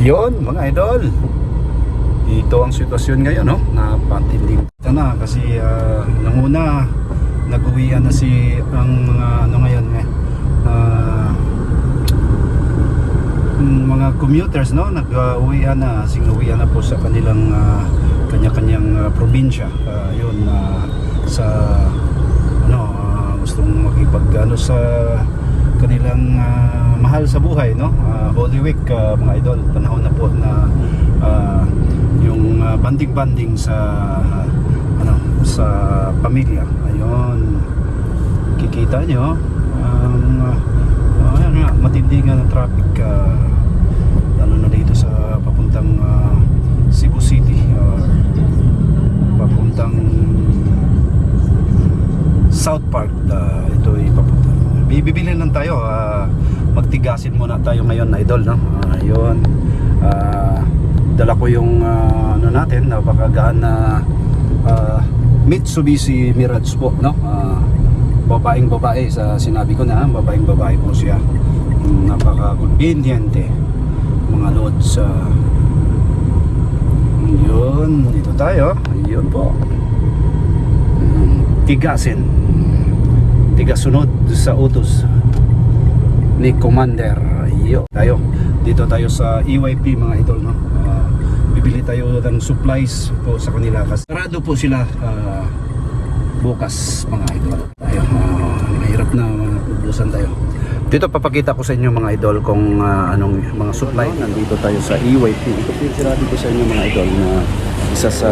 Ayun, mga idol. Ito ang sitwasyon ngayon, no? Napatinding na kasi ah, nanguna nag-uwian na si ang mga ano ngayon eh mm, mga commuters no nag-uwian na singuwian na po sa kanilang ah, kanya-kanyang ah, probinsya Ah, yun ah, sa ano ah, gustong makipag ano sa kanilang ah, mahal sa buhay no? Ah, Holy Week ah, mga idol. Panahon na po na ah, yung ah, banding-banding sa ano sa pamilya. Ayun. Kikita nyo ang uh, ayan nga matindi nga ng traffic ah, lalo na dito sa papuntang ah, Cebu City ah, papuntang South Park uh, ito ay papunta. Bibili lang tayo ah, magtigasin muna tayo ngayon idol no? Ayun Ah, dala ko yung ah, ano natin napakagaan na ah, Mitsubishi Mirage po no? Ah, babaeng babae sa sinabi ko na babaeng babae po siya. Mm, napaka conveniente mga loads sa yun dito tayo. Yun po. Mm, tigasin. Tigasunod sa utos ni Commander yo. Tayo dito tayo sa EYP mga idol no? Ah, bibili tayo ng supplies po sa kanila kasi sarado po sila ah, bukas mga idol. Tayo ah, mahirap na ubusan tayo. Dito papakita ko sa inyo mga idol kung ah, anong mga supply. Nandito tayo sa EYP ito po sinabi ko sa inyo mga idol na isa sa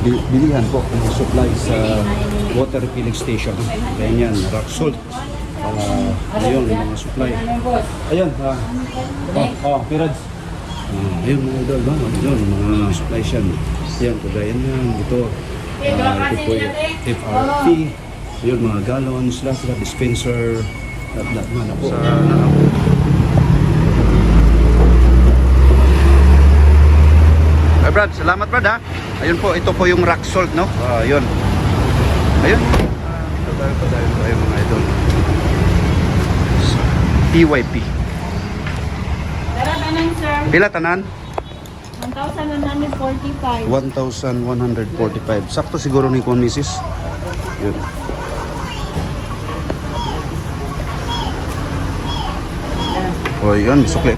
bi- bilihan po ng supply sa water filling station. Ganyan rock salt uh, ayun yung mga supply ayun ah oh, oh pirads Ah, ayun mga idol ba ayun mga supply siya yan kagaya yan ito Ah, ito po yung FRP yun mga gallons lahat lahat dispenser lahat lahat na po sa Ay Brad, salamat Brad ha. Ayun po, ito po yung rock salt no. Ah, ayun. Ayun. Ah, ito tayo pa tayo tayo mga idol. PYP. Tara, tanang sir. Pila tanan? 1,145. 1,145. Sakto siguro ni kon misis. Yun. O yun, sukli.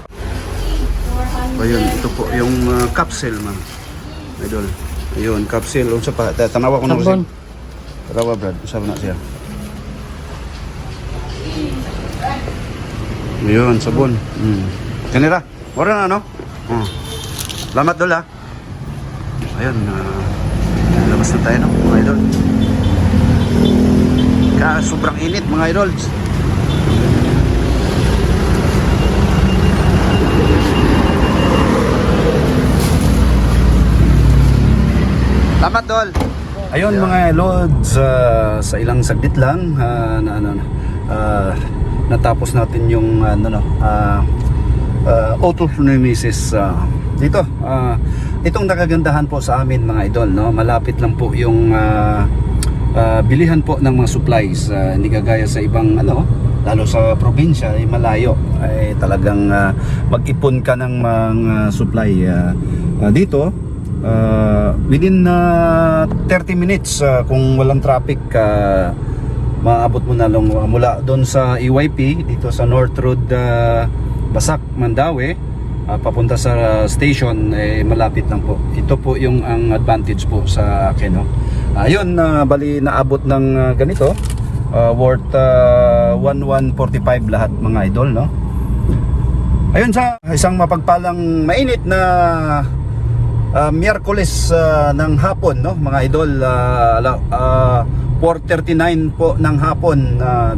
O yun, ito po yung uh, capsule man. Idol. Ayun, capsule. Unsa pa? Ta- Tanawa ko na ko siya. Tanawa Brad. Unsa na siya? Ayun, sabon. Hmm. Kanira. Mura na, no? Oh. Salamat dol ha. Ayun, uh, labas na tayo no, mga idol. Ka sobrang init mga idols. Salamat dol. Ayun mga lods ah, sa ilang saglit lang ah, na ano ah, natapos natin yung ano no ah uh, auto ni Mrs. ah, dito ah, itong nakagandahan po sa amin mga idol no malapit lang po yung ah, ah, bilihan po ng mga supplies Ah, hindi kagaya sa ibang ano lalo sa probinsya ay malayo ay talagang ah, mag-ipon ka ng mga supply Ah, ah, dito ah, within ah, 30 minutes ah, kung walang traffic ah, maabot mo na lang mula doon sa EYP dito sa North Road ah, Basak, Mandawi ah, papunta sa station eh, malapit lang po ito po yung ang advantage po sa akin no? ayun na bali naabot ng ah, ganito ah, worth ah, 1145 lahat mga idol no ayun sa isang mapagpalang mainit na ah, Miyerkules ah, ng hapon no mga idol ah, ala- ah, 4:39 po ng hapon ah,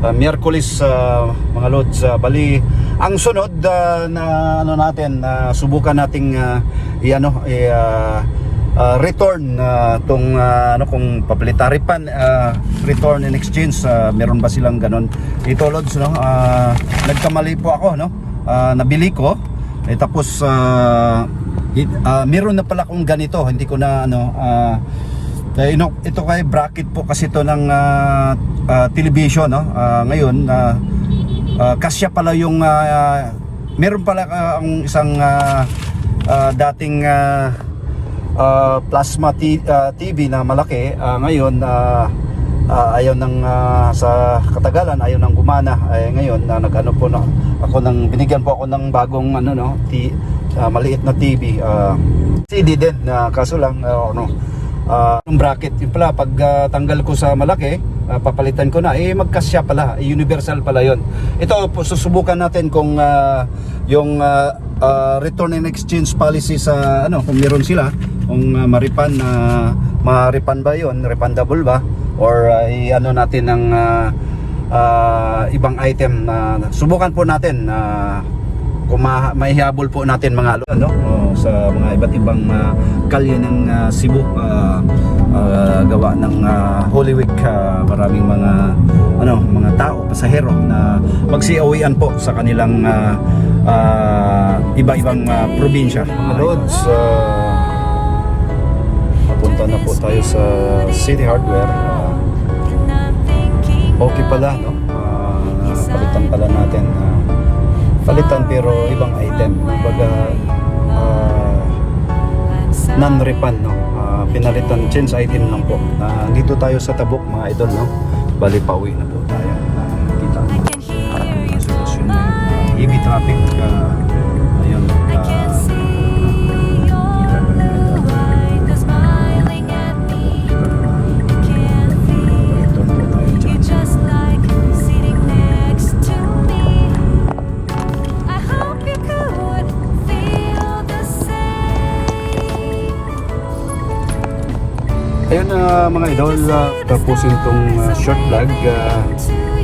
ah, Miyerkules ah, mga lods ah, bali ang sunod ah, na ano natin na subukan nating uh, i-ano i, ah, ah, return ah, tong ah, ano kung papilitary pan ah, return and exchange ah, meron ba silang ganon ito lods no ah, nagkamali po ako no Ah, nabili ko eh, tapos ah, it, ah, meron na pala kong ganito hindi ko na ano eh, ino, ito kay bracket po kasi ito ng ah, ah, television no? Ah, ngayon ah, ah, kasya pala yung ah, meron pala ka ang isang ah, ah, dating ah, ah, plasma T- ah, TV na malaki. Ah, ngayon ah, ah, ayaw nang ah, sa katagalan ayaw nang gumana. Ay ngayon na nagano po na ako nang binigyan po ako ng bagong ano no? T, ah, maliit na TV ah, CD din na kaso lang ah, ano ah, yung bracket yung pala pag ah, tanggal ko sa malaki ah, papalitan ko na eh magkasya pala eh, universal pala yon ito susubukan natin kung ah, yung ah, ah, return and exchange policy sa ano kung meron sila kung ah, maripan na maripan ba yon refundable ba or ah, i-ano natin ng ah, ah, ibang item na subukan po natin na kung ma- maihabol po natin mga ano ano oh, sa mga iba't ibang ah, kalye ng ah, Cebu ah, ah, gawa ng ah, Holy Week ah, maraming mga ano mga tao pasahero na magsiuwian po sa kanilang ah, ah, iba-ibang ah, probinsya. Roads papunta na po tayo sa City Hardware. Ah, okay pala no. Ah, palitan pala natin ah, palitan pero ibang item. Kumbaga ah, non-refund no? Ah, pinalitan change item lang po. Ah, dito tayo sa Tabuk mga idol no? Bali pauwi na po tayo. Ah, kita mo ang sitwasyon heavy traffic ah, Ayun na mga idol, uh, tapusin tong uh, short vlog. Uh,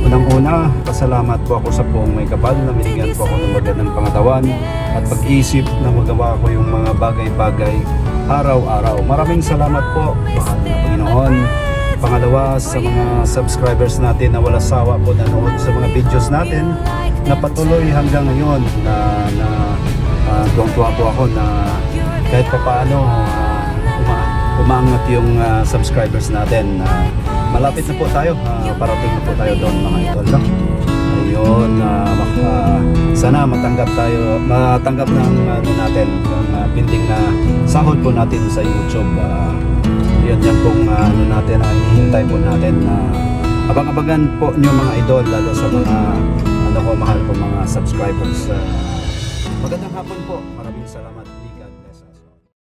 Unang-una, pasalamat po ako sa poong may kapal na binigyan po ako ng magandang pangatawan at pag-isip na magawa ko yung mga bagay-bagay araw-araw. Maraming salamat po, mahal na Panginoon. Pangalawa, sa mga subscribers natin na wala sawa po nanood sa mga videos natin na patuloy hanggang ngayon na, na uh, tuwang-tuwa po ako na kahit pa paano uh, uma- umaangat yung uh, subscribers natin. Uh, malapit na po tayo, uh, parating na po tayo doon mga idol. No? Ayun, uh, baka sana matanggap tayo, matanggap ng ano natin, yung uh, pinting na sahod po natin sa YouTube. Uh, yun yan pong uh, ano natin, ang hinihintay po natin na abang-abangan po nyo mga idol, lalo sa mga ano ko, mahal ko mga subscribers. Uh, magandang hapon po, maraming salamat.